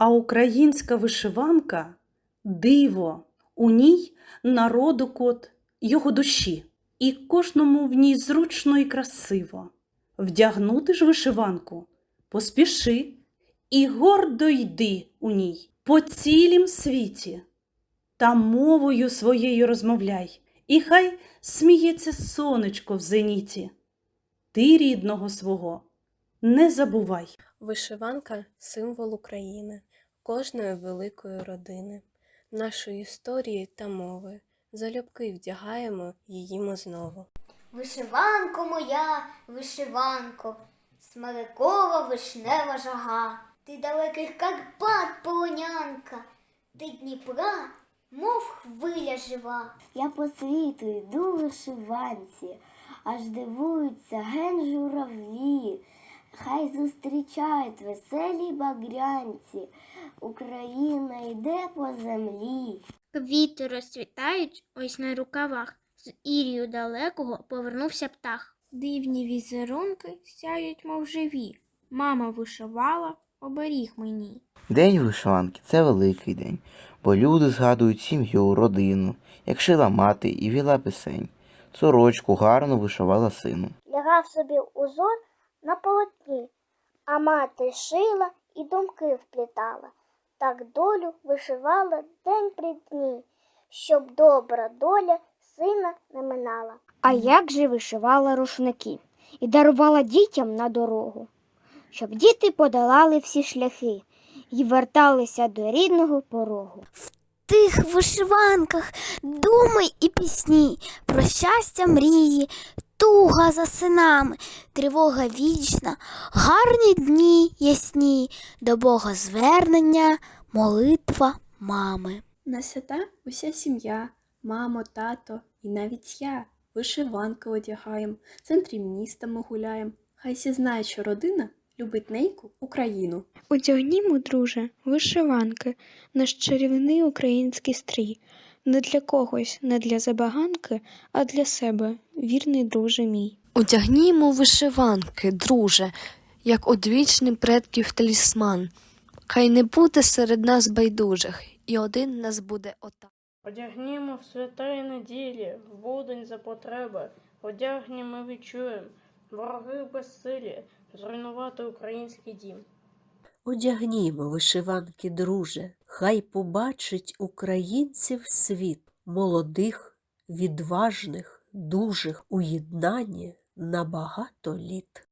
А українська вишиванка диво, у ній народу кот його душі, і кожному в ній зручно і красиво. Вдягнути ж вишиванку поспіши і гордо йди у ній по цілім світі. Та мовою своєю розмовляй, і хай сміється сонечко в зеніті. Ти рідного свого не забувай. Вишиванка символ України, кожної великої родини, нашої історії та мови. Залюбки вдягаємо її ми знову. Вишиванко моя, вишиванко, смерекова вишнева жага. Ти далеких Карпат полонянка, ти Дніпра, мов хвиля жива. Я по світу йду вишиванці, аж дивуються ген журавлі. Хай зустрічають веселі багрянці, Україна йде по землі. Квіти розцвітають ось на рукавах. З Ірію далекого повернувся птах. Дивні візерунки сяють, мов живі. Мама вишивала оберіг мені. День вишиванки це великий день, бо люди згадують сім'ю, родину, як шила мати і віла пісень. Сорочку гарно вишивала сину. Лягав собі узор на полотні, а мати шила і думки вплітала. Так долю вишивала день при дні, щоб добра доля сина не минала. А як же вишивала рушники і дарувала дітям на дорогу, щоб діти подолали всі шляхи і верталися до рідного порогу. тих вишиванках думи і пісні, про щастя мрії, туга за синами, тривога вічна, гарні дні ясні, до Бога звернення, молитва мами. На свята уся сім'я, мамо, тато і навіть я. Вишиванки одягаєм, в центрі міста ми гуляєм. Хай всі знають, що родина любить неньку Україну. Одягнімо, друже, вишиванки, наш чарівний український стрій. Не для когось, не для забаганки, а для себе, вірний друже мій. Одягнімо вишиванки, друже, як одвічний предків талісман. Хай не буде серед нас байдужих, і один нас буде отак. Одягнімо в святої неділі, в будень за потреби, одягнімо відчуєм, вороги безсилі, зруйнувати український дім. Одягнімо вишиванки, друже, хай побачить українців світ, молодих, відважних, дужих у єднанні на багато літ.